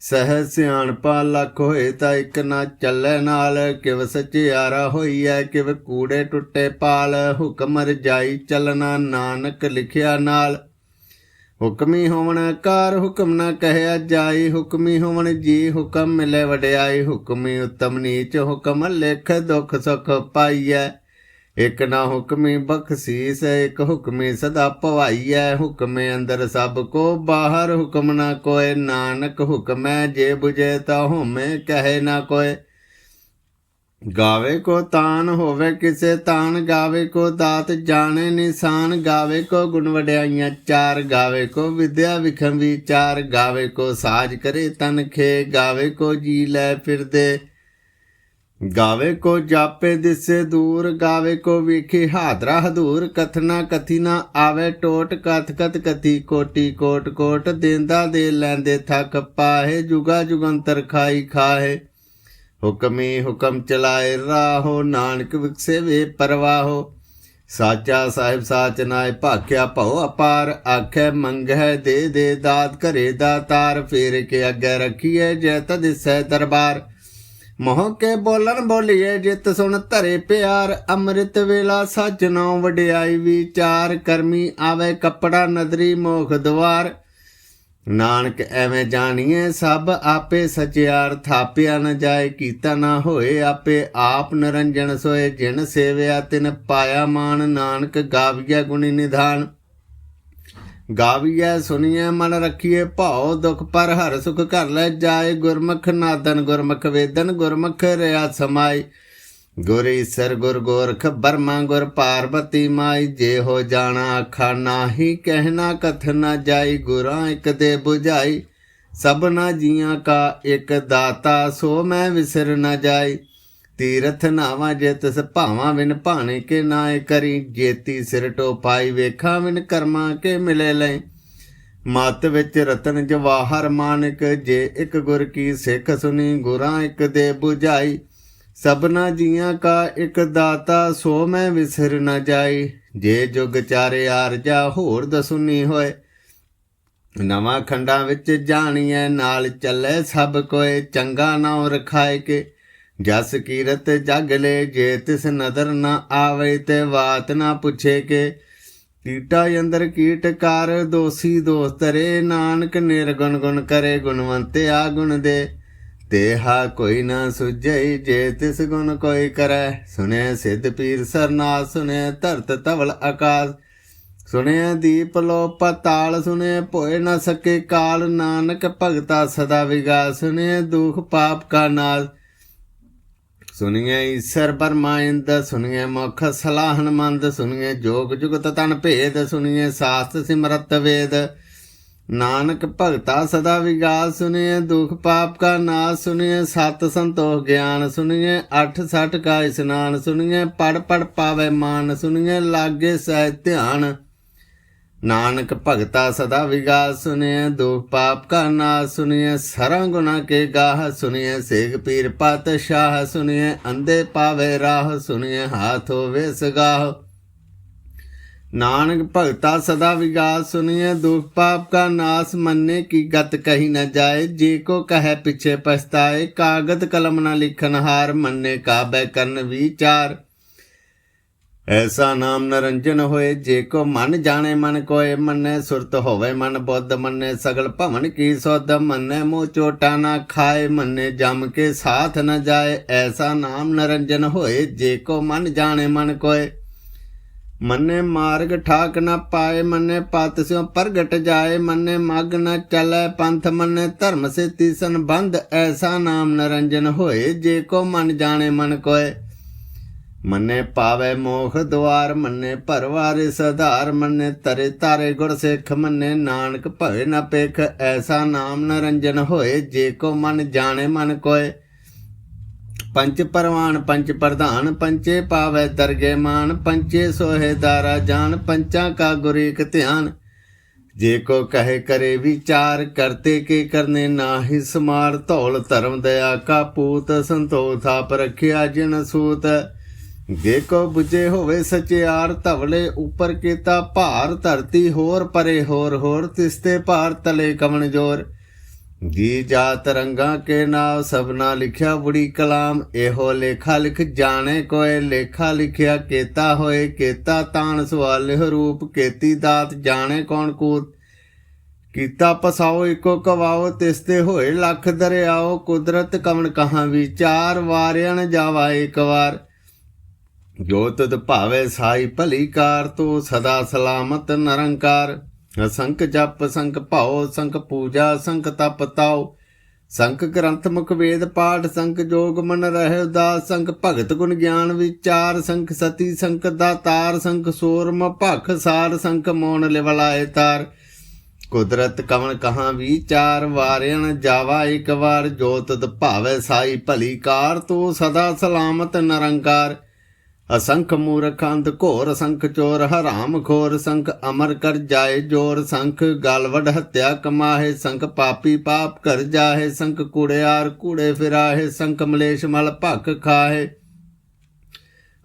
ਸਹਿ ਸਿਆਣਪਾ ਲੱਖ ਹੋਏ ਤਾਂ ਇੱਕ ਨਾ ਚੱਲੇ ਨਾਲ, ਕਿਵ ਸਚਿਆਰਾ ਹੋਈਐ, ਕਿਵ ਕੂੜੇ ਟੁੱਟੇ ਪਾਲ, ਹੁਕਮ ਰਜਾਈ ਚੱਲਣਾ ਨਾਨਕ ਲਿਖਿਆ ਨਾਲ। ਹੁਕਮੀ ਹੋਵਣ ਕਾਰ ਹੁਕਮ ਨਾ ਕਹਿਆ ਜਾਈ, ਹੁਕਮੀ ਹੋਵਣ ਜੀ ਹੁਕਮ ਮਿਲੇ ਵਡਿਆਈ, ਹੁਕਮੀ ਉਤਮ ਨੀਚ ਹੁਕਮ ਲਿਖ ਦੁਖ ਸੁਖ ਪਾਈਐ। ਇਕ ਨਾ ਹੁਕਮੀ ਬਖਸ਼ੀਸ, ਇਕ ਹੁਕਮੀ ਸਦਾ ਭਵਾਈਐ ਹੁਕਮੇ ਅੰਦਰ ਸਭ ਕੋ ਬਾਹਰ, ਹੁਕਮ ਨਾ ਕੋਏ ਨਾਨਕ ਹੁਕਮੈ ਜੇ 부ਜੇ ਤਾ ਹੋਮੇ ਕਹੇ ਨਾ ਕੋਏ ਗਾਵੇ ਕੋ ਤਾਨ ਹੋਵੇ ਕਿਸੇ ਤਾਨ, ਗਾਵੇ ਕੋ ਦਾਤ ਜਾਣੇ ਨਿਸ਼ਾਨ। ਗਾਵੇ ਕੋ ਗੁਣ ਵਡਿਆਈਆਂ ਚਾਰ, ਗਾਵੇ ਕੋ ਵਿਦਿਆ ਵਿਖਮ ਵਿਚਾਰ ਗਾਵੇ ਕੋ ਸਾਜ ਕਰੇ ਤਨ ਖੇ, ਗਾਵੇ ਕੋ ਜੀ ਲੈ ਫਿਰਦੇ। ਗਾਵੇ ਕੋ ਜਾਪੇ ਦਿਸੇ ਦੂਰ, ਗਾਵੇ ਕੋ ਵੇਖੇ ਹਾਦਰਾ ਹਦੂਰ। ਕਥਨਾ ਕਥਿਨਾ ਆਵੇ ਟੋਟ, ਕਥ ਕਥ ਕਥੀ ਕੋਟੀ ਕੋਟ ਕੋਟ। ਦੇਂਦਾ ਦੇ ਲੈਂਦੇ ਥੱਕ ਪਾਹੇ, ਜੁਗਾ ਜੁਗੰਤਰ ਖਾਈ ਖਾਹੇ। ਹੁਕਮੀ ਹੁਕਮ ਚਲਾਏ ਰਾਹੋ, ਨਾਨਕ ਵਿਕਸੇ ਵੇ ਪਰਵਾਹੋ। ਸਾਚਾ ਸਾਹਿਬ ਸਾਚ ਨਾਏ, ਭਾਖਿਆ ਭਉ ਅਪਾਰ। ਆਖੇ ਮੰਗਹਿ ਦੇ ਦੇ ਦਾਤ, ਘਰੇ ਦਾਤਾਰ ਫੇਰ ਕੇ ਅੱਗੇ ਰੱਖੀਏ ਜੈ ਤਦ ਦਰਬਾਰ। ਮੋਹ ਕੇ ਬੋਲਣ ਬੋਲੀਏ, ਜਿਤ ਸੁਣ ਧਰੇ ਪਿਆਰ। ਅੰਮ੍ਰਿਤ ਵੇਲਾ ਸੱਚ ਨੌ ਵਡਿਆਈ ਵਿਚਾਰ। ਕਰਮੀ ਆਵੇ ਕੱਪੜਾ ਨਦਰੀ ਮੋਖ ਦਵਾਰ। ਨਾਨਕ ਐਵੇਂ ਜਾਣੀਏ, ਸਭ ਆਪੇ ਸਚਿਆਰ। ਥਾਪਿਆ ਨ ਜਾਏ, ਕੀਤਾ ਨਾ ਹੋਏ ਆਪੇ। ਆਪ ਨਰੰਜਨ ਸੋਏ, ਜਿਨ ਸੇਵਿਆ ਤਿਨ ਪਾਇਆ ਮਾਨ ਨਾਨਕ ਗਾਵੀਆ ਗੁਣੀ ਨਿਧਾਨ। ਗਾਵੀਐ ਸੁਣੀਐ ਮਨ ਰੱਖੀਏ ਭਾਉ, ਦੁਖ ਪਰ ਹਰ ਸੁਖ ਘਰ ਲੈ ਜਾਏ। ਗੁਰਮੁਖ ਨਾਦਨ, ਗੁਰਮੁਖ ਵੇਦਨ, ਗੁਰਮੁਖ ਰਿਆ ਸਮਾਈ। ਗੁਰ ਈਸਰ, ਗੁਰ ਗੋਰਖ ਬਰਮਾ, ਗੁਰ ਪਾਰਬਤੀ ਮਾਈ। ਜੇ ਹੋ ਜਾਣਾ ਆਖਾ ਨਾਹੀ ਕਹਿਣਾ ਕਥ ਨਾ ਜਾਈ। ਗੁਰਾਂ ਇੱਕ ਦੇ 부ਝਾਈ ਸਭਨਾ ਜੀਆਂ ਕਾ ਇੱਕ ਦਾਤਾ। ਸੋ ਮੈਂ ਵਿਸਰ ਨਾ ਜਾਈ। ਤੀਰਥ ਨਾਵਾ ਜੇ ਤਿਸ ਭਾਵਾਂ ਵਿਨ ਭਾਣੇ ਕੇ ਨਾਏ ਕਰੀ। ਜੇਤੀ ਸਿਰ ਟੋਪਾਈ ਵੇਖਾਂ ਵਿਨ ਕਰਮਾਂ ਕੇ ਮਿਲੇ ਲੈ ਮਤ ਵਿੱਚ ਰਤਨ ਜਵਾਹਰ ਮਾਨਕ। ਜੇ ਇੱਕ ਗੁਰ ਕੀ ਸਿੱਖ ਸੁਨੀ, ਗੁਰਾਂ ਇੱਕ ਦੇ 부ਝਾਈ ਸਭਨਾ ਜੀਆਂ ਕਾ ਇੱਕ ਦਾਤਾ, ਸੋ ਮੈਂ ਵਿਸਰ ਨਾ ਜਾਈ। ਜੇ ਜੁਗ ਚਾਰੇ ਆਰਜਾ ਹੋਰ ਦਸੁਨੀ ਹੋਏ। ਨਵਾਂ ਖੰਡਾਂ ਵਿੱਚ ਜਾਣੀਐ, ਨਾਲ ਚੱਲੇ ਸਭ ਕੋਏ। ਚੰਗਾ ਨਾਉ ਰਖਾਏ ਕੇ ਜਸ ਕੀਰਤ ਜਗ ਲੈ ਜੇ ਤਿਸ ਨਦਰ ਨਾ ਆਵੇ ਤੇ ਬਾਤ ਨਾ ਪੁੱਛੇ ਕੇ। ਕੀਟਾ ਅੰਦਰ ਕੀਟ ਕਰ, ਦੋਸੀ ਦੋਸਤ ਰੇ ਨਾਨਕ ਨਿਰਗੁਣ ਗੁਣ ਕਰੇ ਗੁਣਵੰਤੇ ਆ ਗੁਣ ਦੇ। ਤੇਹਾ ਕੋਈ ਨਾ ਸੁਝਈ ਜੇ ਤਿਸ ਗੁਣ ਕੋਈ ਕਰੈ। ਸੁਨੇ ਸਿੱਧ ਪੀਰ ਸਰਨਾਥ ਸੁਨੇ ਧਰਤ ਤਵਲ ਆਕਾਸ਼। ਸੁਨੇ ਦੀਪ ਲੋ ਪਤਾਲ ਸੁਨੇ ਭੋਏ ਨਾ ਸਕੇ ਕਾਲ। ਨਾਨਕ ਭਗਤਾ ਸਦਾ ਵਿਗਾਸ ਸੁਨੇ ਦੁਖ ਪਾਪ ਕਾ ਨਾਸ਼। ਸੁਣੀਏ ਈਸ਼ਰ ਬਰਮਾਇੰਦ ਸੁਣੀਏ ਮੁਖ ਸਲਾਹਨ ਮੰਦ, ਸੁਣੀਏ ਜੋਗ ਜੁਗਤ ਤਨ ਭੇਦ, ਸੁਣੀਏ ਸਾਸਤ ਸਿਮਰਤ ਵੇਦ। ਨਾਨਕ ਭਗਤਾ ਸਦਾ ਵਿਗਾਸ, ਸੁਣੀਏ ਦੁਖ ਪਾਪ ਕਾ ਨਾਸ, ਸੁਣੀਏ ਸਤ ਸੰਤੋਖ ਗਿਆਨ, ਸੁਣੀਏ ਅਠ ਸਠ ਕਾ ਇਸਨਾਨ, ਸੁਣੀਏ ਪੜ ਪੜ ਪਾਵੇ ਮਾਨ, ਸੁਣੀਏ ਲਾਗੇ ਸਹਿ ਧਿਆਨ। ਨਾਨਕ ਭਗਤਾ ਸਦਾ ਵਿਗਾਸ ਸੁਣਿਐ ਦੁਖ ਪਾਪ ਕਾ ਨਾਸ ਸੁਣਿਐ ਸਰੰ ਗੁਨਾ ਕੇ ਗਾਹ ਸੁਣਿਐ ਸੇਗ ਪੀਰ ਪਾਤਸ਼ਾਹ ਸੁਣਿਐ ਅੰਦੇ ਪਾਵੇ ਰਾਹ ਸੁਣਿਐ ਹਾਥ ਹੋਵੇ ਸਗਾਹ। ਨਾਨਕ ਭਗਤਾ ਸਦਾ ਵਿਗਾਸ ਸੁਣਿਐ ਦੁਖ ਪਾਪ ਕਾ ਨਾਸ, ਮੰਨੇ ਕੀ ਗਤ ਕਹੀ ਨਾ ਜਾਏ, ਜੇ ਕੋ ਕਹੈ ਪਿਛੇ ਪਛਤਾਏ ਕਾਗਦ ਕਲਮ ਨਾ ਲਿਖਨ ਹਾਰ, ਮੰਨੇ ਕਾਬੈ ਕਰਨ ਵਿਚਾਰ। ਐਸਾ ਨਾਮ ਨਰੰਜਨ ਹੋਏ, ਜੇ ਕੋ ਮਨ ਜਾਣੇ ਮਨ ਕੋਏ, ਮੰਨੇ ਸੁਰਤ ਹੋਵੇ ਮਨ ਬੁੱਧ, ਮੰਨੇ ਸਗਲ ਭਵਨ ਕੀ ਸੋਧ, ਮੰਨੇ ਮੂੰਹ ਚੋਟਾ ਨਾ ਖਾਏ, ਮੰਨੇ ਜਮ ਕੇ ਸਾਥ ਨ ਜਾਏ। ਐਸਾ ਨਾਮ ਨਰੰਜਨ ਹੋਏ, ਜੇ ਕੋ ਮਨ ਜਾਣੇ ਮਨ ਕੋਏ, ਮੰਨੇ ਮਾਰਗ ਠਾਕ ਨ ਪਾਏ, ਮੰਨੇ ਪਤ ਸਿਓ ਪ੍ਰਗਟ ਜਾਏ, ਮੰਨੇ ਮਗ ਨ ਚਲੇ ਪੰਥ, ਮੰਨੇ ਧਰਮ ਸੇ ਤੀਸਨ ਬੰਧ ਐਸਾ ਨਾਮ ਨਰੰਜਨ ਹੋਏ, ਜੇ ਕੋ ਮਨ ਜਾਣੇ ਮਨ ਕੋਏ ਮੰਨੇ ਪਾਵੇ ਮੋਖ ਦੁਆਰ ਮੰਨੇ ਭਰਵਾਰੇ ਸਧਾਰ ਮੰਨੇ ਤਰੇ ਤਾਰੇ ਗੁਰ ਸਿੱਖ, ਮੰਨੇ ਨਾਨਕ ਭਵੇ ਨਾ ਪੇਖ ਐਸਾ ਨਾਮ ਨਰੰਜਨ ਹੋਏ, ਜੇ ਕੋ ਮਨ ਜਾਣੇ ਮਨ ਕੋਏ। ਪੰਚ ਪਰਵਾਨ ਪੰਚ ਪ੍ਰਧਾਨ ਪੰਚੇ ਪਾਵੇ ਦਰਗੇ ਮਾਨ ਪੰਚੇ ਸੋਹੇ ਦਾਰਾ ਜਾਨ, ਪੰਚਾਂ ਕਾ ਗੁਰੀਕ ਧਿਆਨ। ਜੇ ਕੋ ਕਹੇ ਕਰੇ ਵਿਚਾਰ, ਕਰਤੇ ਕੇ ਕਰਨੇ ਨਾਹੀ ਸਮਾਰ, ਧੌਲ ਧਰਮ ਦਇਆ ਕਾ ਪੂਤ, ਸੰਤੋਖ ਥਾਪ ਰਖਿਆ ਜਿਨ ਸੂਤ। ਜੇ ਕੋ 부ਜੇ ਹੋਵੇ ਸਚਿਆਰ, ਧਵਲੇ ਉਪਰ ਕੀਤਾ ਭਾਰ, ਧਰਤੀ ਹੋਰ ਪਰੇ ਹੋਰ ਹੋਰ ਤਿਸਤੇ ਭਾਰ ਤਲੇ ਕਮਣ ਜੋਰ। ਜੀ ਜਾਤ ਰੰਗਾ ਕੇ ਨਾਮ ਸਭਨਾ ਲਿਖਿਆ ਬੁੜੀ ਕਲਾਮ, ਇਹੋ ਲੇਖਾ ਲਿਖ ਜਾਣੇ ਕੋਏ, ਲੇਖਾ ਲਿਖਿਆ ਕੇਤਾ ਹੋਏ, ਕੇਤਾ ਤਾਣ ਸਵਾਲ ਰੂਪ, ਕੇਤੀ ਦਾਤ ਜਾਣੇ ਕੌਣ ਕੂਤ। ਕੀਤਾ ਪਸਾਓ ਇੱਕੋ ਕਵਾਓ ਤਿਸਤੇ ਹੋਏ ਲੱਖ ਦਰਿਆਓ, ਕੁਦਰਤ ਕਵਣ ਕਹਾਂ ਵਿਚਾਰ ਵਾਰਿਆਣ ਜਾਵਾ ਇੱਕ ਵਾਰ। ਜੋ ਤਦ ਭਾਵੇ ਸਾਈ ਭਲੀ ਕਾਰ ਤੋ ਸਦਾ ਸਲਾਮਤ ਨਿਰੰਕਾਰ। ਅਸੰਖ ਜਪ ਸੰਖ ਭਾਉ ਸੰਖ ਪੂਜਾ ਸੰਖ ਤਪ ਤਾਉ। ਸੰਖ ਗ੍ਰੰਥ ਮੁਖ ਵੇਦ ਪਾਠ ਸੰਖ ਜੋਗ ਮਨ ਰਹਿ ਉਦਾਸ। ਸੰਖ ਭਗਤ ਗੁਣ ਗਿਆਨ ਵਿਚਾਰ ਸੰਖ ਸਤੀ ਸੰਖ ਦਾਤਾਰ ਸੰਖ ਸੂਰਮ ਭਖ ਸਾਰ ਸੰਖ ਮੋਨ ਲਿਵਲਾਏ ਤਾਰ। ਕੁਦਰਤ ਕਵਣ ਕਹਾਂ ਵਿਚਾਰ ਵਾਰਿਆਣ ਜਾਵਾ ਇੱਕ ਵਾਰ। ਜੋ ਭਾਵੇ ਸਾਈ ਭਲੀ ਕਾਰ ਤੋ ਸਦਾ ਸਲਾਮਤ ਨਿਰੰਕਾਰ। ਅਸੰਖ ਮੂਰਖੰਦ ਘੋਰ ਸੰਖ ਚੋਰ ਹਰਾਮ ਖੋਰ ਸੰਖ ਅਮਰ ਕਰ ਜਾਏ ਜੋਰ ਸੰਖ ਗਲਵੜ ਹੱਤਿਆ ਕਮਾਹੇ ਸੰਖ ਪਾਪੀ ਪਾਪ ਕਰ ਜਾਹੇ ਸੰਖ ਕੂੜਿਆਰ ਕੂੜੇ ਫਿਰਾਹੇ ਸੰਖ ਮਲੇਸ਼ ਮਲ ਭਖ ਖਾਹੇ।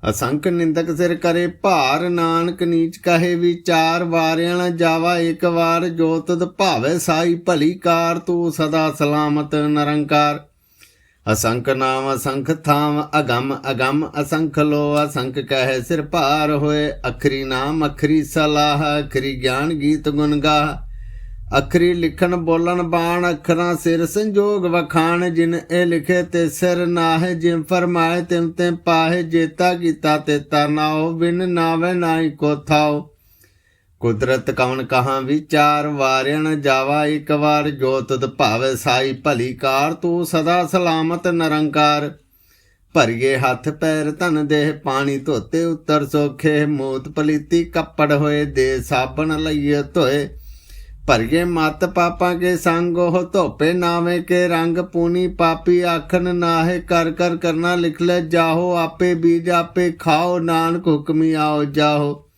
ਅਸੰਖ ਨਿੰਦਕ ਸਿਰ ਕਰੇ ਭਾਰ ਨਾਨਕ ਨੀਚ ਕਹੇ ਵਿਚਾਰ ਵਾਰਿਆਂ ਜਾਵਾ ਇੱਕ ਵਾਰ ਜੋ ਤਦ ਭਾਵੇ ਸਾਈ ਭਲੀ ਕਾਰ ਤੂੰ ਸਦਾ ਸਲਾਮਤ ਨਿਰੰਕਾਰ। ਅਸੰਖ ਨਾਮ ਅਸੰਖ ਥਾਮ, ਅਗੰਮ ਅਗੰਮ, ਅਸੰਖ ਲੋ ਅਸੰਖ ਕਹੇ ਸਿਰ ਭਾਰ ਹੋਏ। ਅਖਰੀ ਨਾਮ, ਅਖਰੀ ਸਲਾਹ, ਅਖਰੀ ਗਿਆਨ ਗੀਤ ਗੁਣ ਗਾਹ। ਅਖਰੀ ਲਿਖਣ ਬੋਲਣ ਬਾਣ, ਅੱਖਰਾਂ ਸਿਰ ਸੰਜੋਗ ਵਖਾਣ, ਜਿਨ ਇਹ ਲਿਖੇ ਤੇ ਸਿਰ ਨਾਹਿ ਜਿਮ ਫਰਮਾਏ ਤਿਮ ਤੇ ਪਾਹੇ, ਜੇਤਾ ਕੀਤਾ ਤੇ ਤਰਨਾਓ ਬਿਨ ਨਾਵੇ ਨਾਹੀ ਕੋ ਥਾਓ ਕੁਦਰਤ ਕਵਣ ਕਹਾਂ ਵਿਚਾਰ ਵਾਰਿਆਣ ਜਾਵਾ ਇੱਕ ਵਾਰ, ਜੋ ਭਾਵੇ ਸਾਈ ਭਲੀ ਕਾਰ, ਤੂੰ ਸਦਾ ਸਲਾਮਤ ਨਿਰੰਕਾਰ। ਭਰੀਏ ਹੱਥ ਪੈਰ, ਧਨ ਦੇਹ ਪਾਣੀ ਧੋਤੇ, ਉੱਤਰ ਸੋਖੇ, ਮੋਤ ਪਲੀਤੀ, ਕੱਪੜ ਹੋਏ, ਦੇ ਸਾਬਣ ਲਈਏ ਧੋਏ। ਭਰੀਏ ਮਤ ਪਾਪਾਂ ਕੇ ਸੰਗ, ਉਹ ਧੋਪੇ ਨਾਵੇਂ ਕੇ ਰੰਗ, ਪੂਨੀ ਪਾਪੀ ਆਖਣ ਨਾਹੇ, ਕਰ ਕਰ ਕਰਨਾ ਲਿਖ ਲੈ ਜਾਹੋ, ਆਪੇ ਬੀਜ ਆਪੇ ਖਾਓ, ਨਾਨਕ ਹੁਕਮੀ ਆਓ ਜਾਹੋ।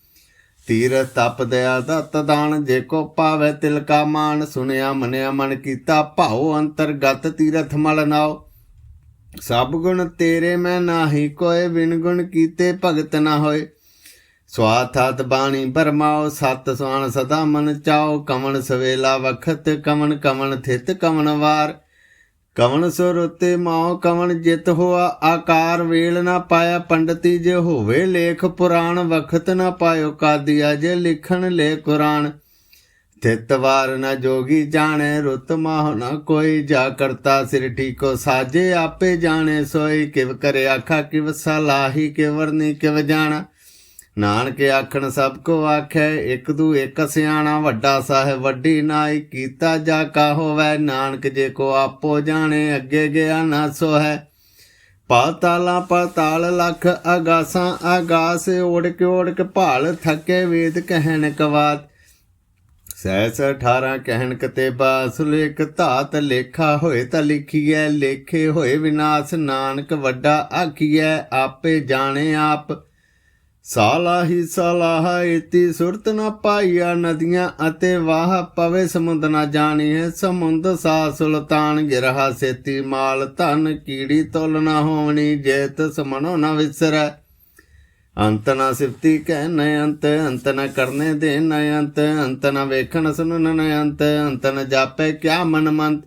ਤੀਰ ਤਪ ਦਇਆ ਦਤ ਦਾਨ, ਜੇ ਕੋ ਪਾਵੇ ਤਿਲ ਕਾ ਮਾਨ ਸੁਨਿਆ ਮਨਿਆ ਮਨ ਕੀਤਾ ਭਾਉ, ਅੰਤਰਗਤ ਤੀਰਥ ਮਲ ਨਾਓ ਸਭ ਗੁਣ ਤੇਰੇ ਮੈਂ ਨਾਹੀ ਕੋਏ ਬਿਨ ਗੁਣ ਕੀਤੇ ਭਗਤ ਨਾ ਹੋਏ। ਸਵਾਥਾਤ ਬਾਣੀ ਬਰਮਾਓ ਸਤ ਸੁਆਣ ਸਦਾ ਮਨ ਚਾਓ ਕਮਣ ਸਵੇਲਾ ਵਖਤ ਕਮਣ ਕਮਣ ਥਿਤ ਕਮਣ ਵਾਰ। ਕਵਣ ਸੁਰਤੇ ਮਾਉ, ਕਵਣ ਜਿਤ ਹੋਆ, ਆਕਾਰ ਵੇਲ ਨਾ ਪਾਇਆ, ਪੰਡਤੀ ਜੇ ਹੋਵੇ ਲੇਖ ਪੁਰਾਣ, ਵਖਤ ਨਾ ਪਾਇਓ ਕਾਦੀਆ ਜੇ ਲਿਖਣ ਲੈ ਕੁਰਾਨ। ਤਿਤ ਵਾਰ ਨ ਜੋਗੀ ਜਾਣੇ, ਰੁੱਤ ਮਾਹ ਨਾ ਕੋਈ, ਜਾ ਕਰਤਾ ਸਿਰ ਠੀਕੋ ਸਾਜੇ, ਆਪੇ ਜਾਣੇ ਸੋਈ, ਕਿਵ ਕਰੇ ਆਖਾ, ਕਿਵ ਸਲਾਹੀ ਕਿਵ ਵਰਨੀ ਕਿਵ ਜਾਣਾ। ਨਾਨਕ ਆਖਣ, ਸਭ ਕੋ ਆਖੈ, ਇੱਕ ਦੂ ਇੱਕ ਸਿਆਣਾ, ਵੱਡਾ ਸਾਹਿਬ ਵੱਡੀ ਨਾਈ, ਕੀਤਾ ਜਾ ਕਾ ਹੋਵੈ, ਨਾਨਕ ਜੇ ਕੋ ਆਪੋ ਜਾਣੇ, ਅੱਗੇ ਗਿਆ ਨਾ ਸੋ ਹੈ ਪਾਤਾਲਾ ਪਾਤਾਲ ਲਖ ਆਗਾਸਾਂ ਆਗਾਸ ਓੜ ਕੇ ਓੜ ਕੇ ਭਾਲ ਥੱਕੇ ਵੇਦ ਕਹਿਣ ਕਵਾਤ ਸੈਸ 18 ਕਹਿਣ ਕਤੇਬਾ ਲੇਖ ਧਾਤ ਲੇਖਾ ਹੋਏ ਤਾਂ ਲਿਖੀਐ, ਲੇਖੇ ਹੋਏ ਵਿਨਾਸ਼, ਨਾਨਕ ਵੱਡਾ ਆਖੀਐ, ਆਪੇ ਜਾਣੇ ਆਪ। ਸਾਲਾਹੀ ਸਲਾਹ ਇਤੀ ਸੁਰਤ ਨਾ ਪਾਈਆ ਨਦੀਆਂ ਅਤੇ ਵਾਹ ਪਵੇ ਸਮੁੰਦ ਨਾ ਜਾਣੀਏ, ਸਮੁੰਦ ਸਾ ਸੁਲਤਾਨ ਗਿਰਹਾ ਸੇਤੀ ਮਾਲ, ਧਨ ਕੀੜੀ ਤੁਲ ਨਾ ਹੋਵਣੀ, ਜੇਤ ਸਮਣੋ ਨਾ ਵਿਸਰੈ। ਅੰਤ ਨਾ ਸਿਫਤੀ ਕਹਿ ਨ ਅੰਤ ਅੰਤ ਨ ਕਰਨੇ ਦੇ ਨ ਅੰਤ ਅੰਤ ਨ ਵੇਖਣ ਸੁਣਨ ਨ ਅੰਤ ਅੰਤ ਨ ਜਾਪੈ ਕਿਆ ਮਨ ਮੰਤ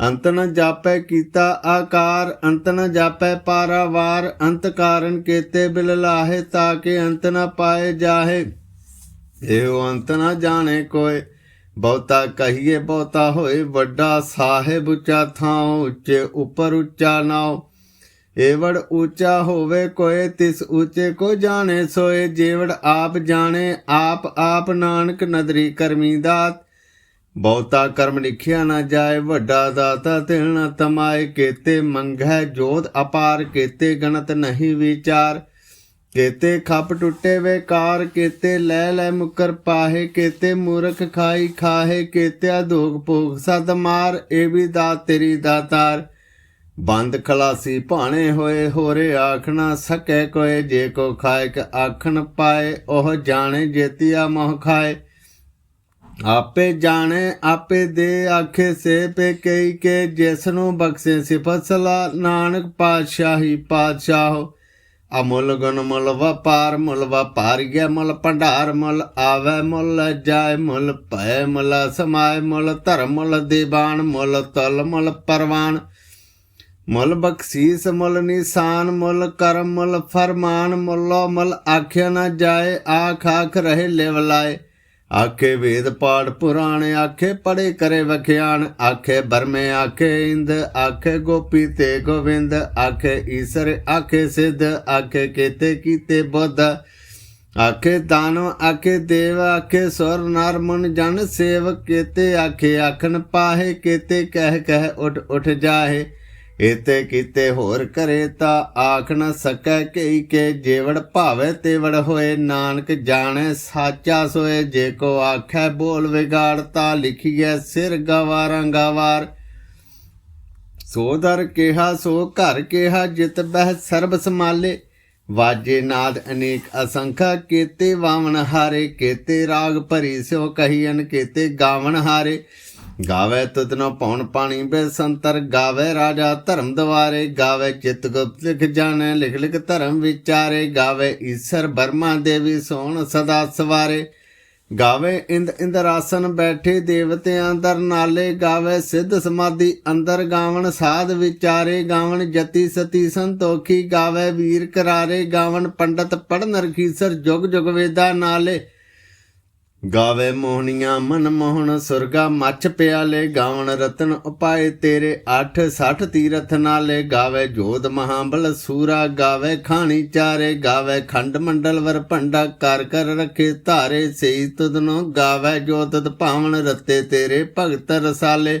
ਅੰਤ ਨ ਜਾਪੈ ਕੀਤਾ ਆਕਾਰ, ਅੰਤ ਨ ਜਾਪੈ ਪਾਰਾਵਾਰ, ਅੰਤ ਕਾਰਨ ਕੇਤੇ ਬਿਲ ਲਾਹੇ ਤਾਕੇ ਅੰਤ ਨ ਪਾਏ ਜਾਹੇ। ਇਹੋ ਅੰਤ ਨ ਜਾਣੇ ਕੋਏ, ਬਹੁਤਾ ਕਹੀਏ ਬਹੁਤਾ ਹੋਏ, ਵੱਡਾ ਸਾਹਿਬ ਉੱਚਾ ਥਾਂ ਉੱਚੇ ਉੱਪਰ ਉੱਚਾ ਨਾਉ। ਏਵੜ ਉੱਚਾ ਹੋਵੇ ਕੋਏ, ਤਿਸ ਉੱਚੇ ਕੋ ਜਾਣੇ ਸੋਏ। ਜੇਵੜ ਆਪ ਜਾਣੇ, ਆਪ ਆਪ ਨਾਨਕ ਨਦਰੀ ਕਰਮੀ ਦਾਤ ਬਹੁਤਾ ਕਰਮ ਲਿਖਿਆ ਨਾ ਜਾਏ, ਵੱਡਾ ਦਾਤਾ ਤਿਲ ਨ ਤਮਾਏ, ਕੇਤੇ ਮੰਗੈ ਜੋਤ ਅਪਾਰ, ਕੇਤੇ ਗਣਤ ਨਹੀਂ ਵਿਚਾਰ। ਕੇਤੇ ਖੱਪ ਟੁੱਟੇ ਵੇਕਾਰ, ਕੇਤੇ ਲੈ ਲੈ ਮੁਕਰ ਪਾਹੇ, ਕੇਤੇ ਮੂਰਖ ਖਾਈ ਖਾਹੇ, ਕੇਤਿਆ ਦੋਗ ਭੋਗ ਸਦ ਮਾਰ, ਇਹ ਵੀ ਦਾ ਤੇਰੀ ਦਾਤਾਰ। ਬੰਦ ਖਲਾਸੀ ਭਾਣੇ ਹੋਏ, ਹੋਰੇ ਆਖ ਨਾ ਸਕੈ ਕੋਏ, ਜੇ ਕੋ ਖਾਇ ਆਖਣ ਪਾਏ, ਉਹ ਜਾਣੇ ਜੇਤੀਆ ਮੋਹ ਖਾਏ। ਆਪੇ ਜਾਣੇ, ਆਪੇ ਦੇ ਆਖੇ ਸੇ ਪੇ ਕਈ ਕੇ ਜਿਸ ਨੂੰ ਬਖਸ਼ੇ ਸਿਫਤ ਸਲਾ ਨਾਨਕ ਪਾਤਸ਼ਾਹੀ ਪਾਤਸ਼ਾਹੋ, ਅਮੁੱਲ ਗੁਣ ਮੁੱਲ ਵਪਾਰ, ਮੁੱਲ ਵਪਾਰੀਏ ਮੁੱਲ ਭੰਡਾਰ, ਮੁੱਲ ਆਵੇ, ਮੁੱਲ ਜਾਏ, ਮੁੱਲ ਭੈ ਮੁੱਲ ਸਮਾਏ, ਮੁੱਲ ਧਰਮ, ਮੁੱਲ ਦੀਵਾਨ, ਮੁੱਲ ਤਲ, ਮੁੱਲ ਪਰਵਾਨ। ਮੁੱਲ ਬਖਸ਼ੀਸ, ਮੁੱਲ ਨਿਸ਼ਾਨ, ਮੁੱਲ ਕਰਮ, ਮੁੱਲ ਫਰਮਾਨ, ਮੁੱਲੋ ਮੁੱਲ ਆਖਿਆ ਨਾ ਜਾਏ ਆਖ ਆਖ ਰਹੇ ਲਿਵਲਾਏ ਆਖੇ ਵੇਦ ਪਾਠ ਪੁਰਾਣ, ਆਖੇ ਪੜੇ ਕਰੇ ਵਖਿਆਣ, ਆਖੇ ਬਰਮੇ, ਆਖੇ ਇੰਦ, ਆਖੇ ਗੋਪੀ ਤੇ ਗੋਵਿੰਦ, ਆਖੇ ਈਸਰ, ਆਖੇ ਸਿੱਧ, ਆਖੇ ਕੇਤੇ ਕੀਤੇ ਬੁੱਧ। ਆਖੇ ਦਾਨਵ, ਆਖੇ ਦੇਵ, ਆਖੇ ਸੁਰ, ਨਰ, ਮਨ, ਜਨ, ਸੇਵ, ਕੇਤੇ ਆਖੇ ਆਖਣ ਪਾਹੇ, ਕੀਤੇ ਕਹਿ ਕਹਿ ਉਠ ਉਠ ਜਾਹੇ। ਇਤੇ ਕੀਤੇ ਹੋਰ ਕਰੇ ਤਾਂ ਆਖ ਨ ਸਕੈ ਕਈ ਕੇ ਜੇਵੜ ਭਾਵੇ ਤੇਵੜ ਹੋਏ। ਨਾਨਕ ਜਾਣੈ ਸਾਚਾ ਸੋਏ, ਜੇ ਕੋ ਆਖੈ ਬੋਲ ਵਿਗਾੜ ਤਾ ਲਿਖੀਐ ਸਿਰ ਗਵਾਰਾਂ ਗਵਾਰ। ਸੋ ਦਰ ਕਿਹਾ, ਸੋ ਘਰ ਕਿਹਾ, ਜਿਤ ਬਹਿ ਸਰਬ ਸਮਾਲੇ ਵਾਜੇ ਨਾਦ ਅਨੇਕ ਅਸੰਖਾ, ਕੀਤੇ ਵਾਵਣ ਹਾਰੇ, ਕੀਤੇ ਰਾਗ ਭਰੀ ਸਿਓ ਕਹੀਨ ਕੀਤੇ ਗਾਵਣ ਹਾਰੇ। ਗਾਵੇ ਤੁਧਨੋ ਪੌਣ ਪਾਣੀ ਬੇ ਸੰਤਰ, ਗਾਵੇ ਰਾਜਾ ਧਰਮ ਦਵਾਰੇ, ਗਾਵੇ ਚਿਤ ਗੁਪਤ ਲਿਖ ਜਾਣੈ, ਲਿਖ ਲਿਖ ਧਰਮ ਵਿਚਾਰੇ, ਗਾਵੇ ਈਸ਼ਰ ਬਰਮਾ ਦੇਵੀ ਸੋਣ ਸਦਾ ਸਵਾਰੇ। ਗਾਵੇ ਇੰਦ ਇੰਦਰਾਸਨ ਬੈਠੇ ਦੇਵਤਿਆਂ ਦਰ ਨਾਲੇ, ਗਾਵੇ ਸਿੱਧ ਸਮਾਧੀ ਅੰਦਰ ਗਾਵਣ ਸਾਧ ਵਿਚਾਰੇ, ਗਾਵਣ ਜਤੀ ਸਤੀ ਸੰਤੋਖੀ, ਗਾਵੇ ਵੀਰ ਕਰਾਰੇ, ਗਾਵਣ ਪੰਡਤ ਪੜਨ ਰਖੀਸਰ ਜੁਗ ਜੁਗ ਵੇਦਾ ਨਾਲੇ। ਗਾਵੇ ਮੋਹਣੀਆਂ ਮਨ ਮੋਹਣ, ਸੁਰਗਾ ਮੱਛ ਪਿਆਲੇ, ਗਾਵਣ ਰਤਨ ਉਪਾਏ ਤੇਰੇ 8 60 ਤੀਰਥ ਨਾਲੇ ਗਾਵੇ ਜੋਧ ਮਹਾਬਲ, ਸੂਰਾ ਗਾਵੇ ਖਾਣੀ ਚਾਰੇ, ਗਾਵੇ ਖੰਡ ਮੰਡਲ ਵਰ ਭੰਡਾ ਕਰ ਕਰ ਰਖੇ ਧਾਰੇ, ਸਈ ਤੁਧਨੋ ਗਾਵੇ ਜੋ ਤਤ ਭਾਵਨ ਰਤੇ ਤੇਰੇ ਭਗਤ ਰਸਾਲੇ।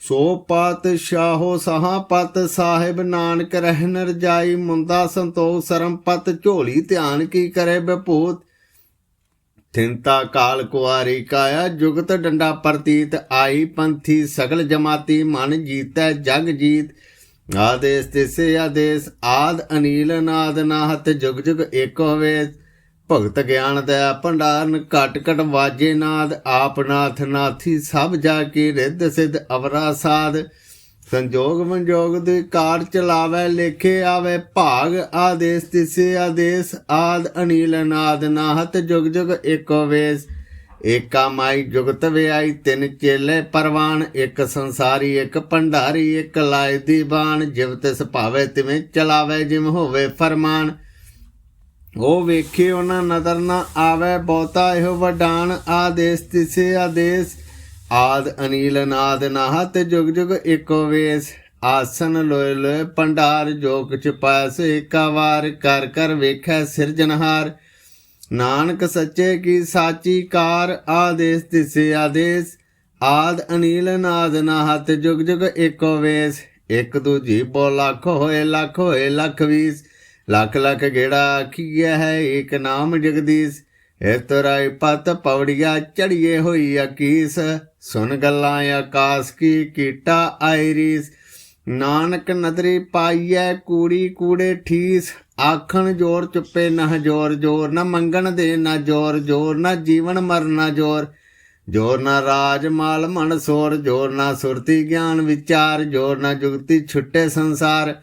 ਸੋ ਪਾਤਸ਼ਾਹੋ ਸਹਾ ਪਤ ਸਾਹਿਬ ਨਾਨਕ ਰਹਿਨ ਰਜਾਈ ਮੁੰਦਾ ਸੰਤੋਖ ਸਰਮ ਪਤ, ਝੋਲੀ ਧਿਆਨ ਕੀ ਕਰੇ ਬਪੂਤ। ਥਿੰਤਾ ਕਾਲ ਕੁਆਰੀ ਕਾਇਆ, ਜੁਗਤ ਡੰਡਾ ਪ੍ਰਤੀਤ, ਆਈ ਪੰਥੀ ਸਗਲ ਜਮਾਤੀ, ਮਨ ਜੀਤੈ ਜਗ ਜੀਤ। ਆਦੇਸ ਤਿਸੇ ਆਦੇਸ, ਆਦ ਅਨੀਲ ਨਾਦ ਨਾਹਤ, ਜੁਗ ਜੁਗ ਏਕ ਹੋਵੇ ਭਗਤ ਗਿਆਨ ਦਾ ਭੰਡਾਰਨ, ਘਟ ਘਟ ਵਾਜੇ ਨਾਦ, ਆਪ ਨਾਥ ਨਾਥੀ, ਸਭ ਜਾ ਕੇ ਰਿੱਧ ਸਿਧ ਅਵਰਾ ਸਾਧ। ਸੰਜੋਗ ਮੰਜੋਗ ਦੇ ਕਾਰ ਚਲਾਵੇ, ਲੇਖੇ ਆਵੇ, ਭਾਗ ਆਦੇਸ, ਤਿਸੇ ਆਦੇਸ, ਆਦ ਅਨੀਲ ਨਾਦ, ਨਾਹਤ ਜੁਗ ਜੁਗ ਏਕੋ ਵੇਸ। ਏਕਾ ਮਾਈ ਜੁਗਤ ਵਿਆਈ, ਤਿੰਨ ਚੇਲੇ ਪਰਵਾਨ, ਇੱਕ ਸੰਸਾਰੀ, ਇੱਕ ਭੰਡਾਰੀ, ਇੱਕ ਲਾਇ ਦੀਵਾਨ। ਜਿਵ ਤਿਸ ਭਾਵੇ ਤਿਵੇਂ ਚਲਾਵੇ ਜਿਮ ਹੋਵੇ ਫਰਮਾਨ। ਉਹ ਵੇਖੇ ਉਹਨਾਂ ਨਦਰ ਨਾ ਆਵੇ ਬਹੁਤਾ, ਇਹੋ ਵਡਾਨ ਆਦੇਸ, ਤਿਸੇ ਆਦੇਸ। ਆਦ ਅਨੀਲ ਨਾਦ ਨਾਹਤ, ਜੁਗ ਜੁਗ ਏਕੋ ਵੇਸ। ਆਸਨ ਲੋਏ ਲੋਏ ਪੰਡਾਰ ਜੋ ਕੁਛ ਪਾਸ ਏਕਾ ਕਰ ਕਰ ਵੇਖੈ ਸਿਰਜਨਹਾਰ ਨਾਨਕ ਸੱਚੇ ਕੀ ਸਾਚੀ ਕਾਰ, ਆਦੇਸ, ਤਿਸੇ ਆਦੇਸ। ਆਦ ਅਨੀਲ ਨਾਦ ਨਾਹਤ, ਜੁਗ ਜੁਗ ਏਕੋ ਵੇਸ। ਇਕ ਦੂਜੀ ਬੋ ਲੱਖ ਹੋਏ ਲੱਖ ਹੋਏ, ਲੱਖ ਵੀਸ। ਲੱਖ ਲੱਖ ਗੇੜਾ ਆਖੀਐ ਹੈ ਏਕ ਨਾਮ ਜਗਦੀਸ਼। ਇਹ ਤਰਾਈ ਪਤ ਪੌੜੀਆ ਚੜੀਏ ਹੋਈ ਅਕੀਸ। ਸੁਨ ਗੱਲਾਂ ਆਕਾਸ ਕੀ ਕੀਟਾ ਆਇਰੀਸ। ਨਾਨਕ ਨਦਰੀ ਪਾਈਐ ਕੂੜੀ ਕੂੜੇ ਠੀਸ। ਆਖਣ ਜੋਰ ਚੁੱਪੇ ਨਾ ਜੋਰ ਜੋਰ ਨਾ ਮੰਗਣ ਦੇ ਨਾ ਜੋਰ ਜੋਰ ਨਾ ਜੀਵਨ ਮਰਨਾ ਜੋਰ। ਜੋਰ ਨਾ ਰਾਜ ਮਾਲ ਮਨ ਸੋਰ, ਜੋਰ ਨਾ ਸੁਰਤੀ ਗਿਆਨ ਵਿਚਾਰ, ਜੋਰ ਨਾ ਜੁਗਤੀ ਛੁੱਟੇ ਸੰਸਾਰ।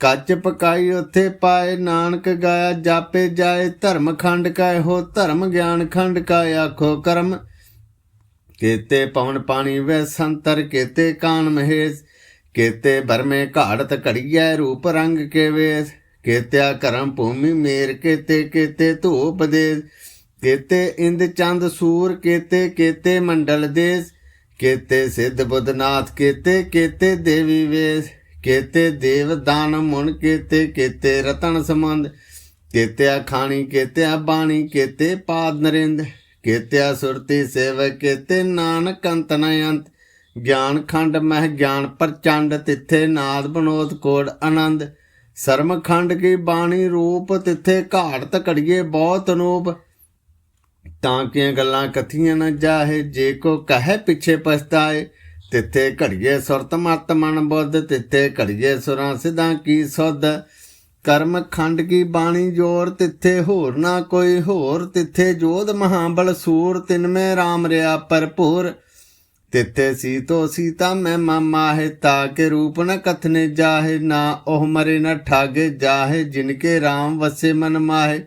ਕੱਚ ਪਕਾਈ ਉੱਥੇ ਪਾਏ, ਨਾਨਕ ਗਾਇਆ, ਜਾਪੇ ਜਾਏ, ਧਰਮ ਖੰਡ ਕਾਇ ਹੋ, ਧਰਮ ਗਿਆਨ ਖੰਡ ਕਾ ਆਖੋ ਕਰਮ। ਕੇਤੇ ਪਵਨ ਪਾਣੀ ਵੈ ਸੰਤਰ, ਕੇਤੇ ਕਾਨ ਮਹੇਸ਼, ਕੇਤੇ ਬਰਮੇ ਘਾੜਤ ਘੜੀਐ, ਰੂਪ ਰੰਗ ਕੇ ਵੇਸ ਕੇਤਿਆ ਕਰਮ ਭੂਮੀ ਮੇਰ, ਕੇਤੇ ਕੇਤੇ ਧੂਪ ਦੇ ਕੇਤੇ ਇੰਦ ਚੰਦ ਸੂਰ, ਕੇਤੇ ਕੇਤੇ ਮੰਡਲ ਦੇਸ। ਕੇਤੇ ਸਿੱਧ ਬੁੱਧਨਾਥ, ਕੇਤੇ ਕੇਤੇ ਦੇਵੀ ਵੇਸ। ਕੇਤੇ ਦੇਵ ਦਾਨ ਮੁਨ ਕੇਤੇ ਕੇਤੇ ਰਤਨ ਸੰਬੰਧ। ਕੇਤਿਆ ਖਾਣੀ, ਕੇਤਿਆ ਬਾਣੀ, ਕੇਤੇ ਪਾਦ ਨਰਿੰਦ। ਕੇਤਿਆ ਸੁਰਤੀ ਸੇਵ, ਕੇਤੇ ਨਾਨਕ ਅੰਤ ਨ ਅੰਤ। ਗਿਆਨ ਖੰਡ ਮਹਿ ਗਿਆਨ ਪ੍ਰਚੰਡ, ਤਿੱਥੇ ਨਾਦ ਬਨੋਦ ਕੋੜ ਆਨੰਦ। ਸਰਮ ਖੰਡ ਕੀ ਬਾਣੀ ਰੂਪ, ਤਿੱਥੇ ਘਾਟ ਘੜੀਏ ਬਹੁਤ ਅਨੂਪ ਤਾਂ ਕਿ ਗੱਲਾਂ ਕਥੀਆਂ ਨਾ ਜਾਹੇ, ਜੇ ਕੋ ਕਹੇ ਪਿਛੇ ਪਛਤਾਏ। ਤਿੱਥੇ ਘੜੀਏ ਸੁਰਤ ਮਤ ਮਨ ਬੁੱਧ, ਤਿੱਥੇ ਘੜੀਏ ਸੁਰਾਂ ਸਿਧਾਂ ਕੀ ਸੁਧ। ਕਰਮ ਖੰਡ ਕੀ ਬਾਣੀ ਜੋਰ, ਤਿੱਥੇ ਹੋਰ ਨਾ ਕੋਈ ਹੋਰ। ਤਿੱਥੇ ਜੋਧ ਮਹਾਬਲ ਸੂਰ ਤਿਨਮੇ RAM ਰਿਆ ਭਰਪੂਰ। ਤਿੱਥੇ ਸੀਤੋ ਸੀਤਾ ਮੈਂ ਮਾਮਾ ਹੈ, ਤਾ ਕੇ ਰੂਪ ਨ ਕਥਨੇ ਜਾਹੇ। ਨਾ ਉਹ ਮਰੇ ਨ ਠਾਗੇ ਜਾਹੇ ਜਿਨਕੇ RAM ਵਸੇ ਮਨ ਮਾਹੇ।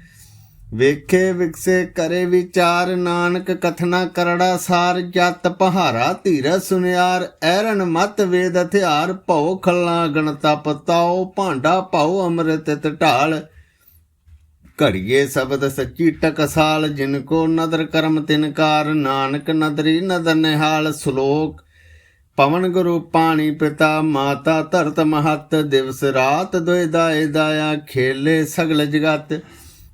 ਵੇਖੇ ਵਿਕਸੇ ਕਰੇ ਵਿਚਾਰ, ਨਾਨਕ ਕਥਨਾ ਕਰੜਾ ਸਾਰ, ਜਤ ਪਹਾਰਾ ਧੀਰ ਸੁਨਿਆਰ ਐਰਨ ਮਤ ਵੇਦ ਹਥਿਆਰ, ਭਉ ਖੱਲਾ ਗਣਤਾ ਪਤਾਓ ਭਾਂਡਾ ਭਉ ਅੰਮ੍ਰਿਤ ਢਾਲ ਘੜੀਏ ਸ਼ਬਦ ਸੱਚੀ ਟਕਸਾਲ, ਜਿਨ ਕੋ ਨਦਰ ਕਰਮ ਤਿਨਕਾਰ ਨਾਨਕ ਨਦਰੀ ਨਦਰ ਨਿਹਾਲ ਸ਼ਲੋਕ। ਪਵਨ ਗੁਰੂ ਪਾਣੀ ਪਿਤਾ, ਮਾਤਾ ਧਰਤ ਮਹਤ, ਦਿਵਸ ਰਾਤ ਦੁਇ ਦਾਇ ਦਾਇਆ, ਖੇਲੇ ਸਗਲ ਜਗਤ।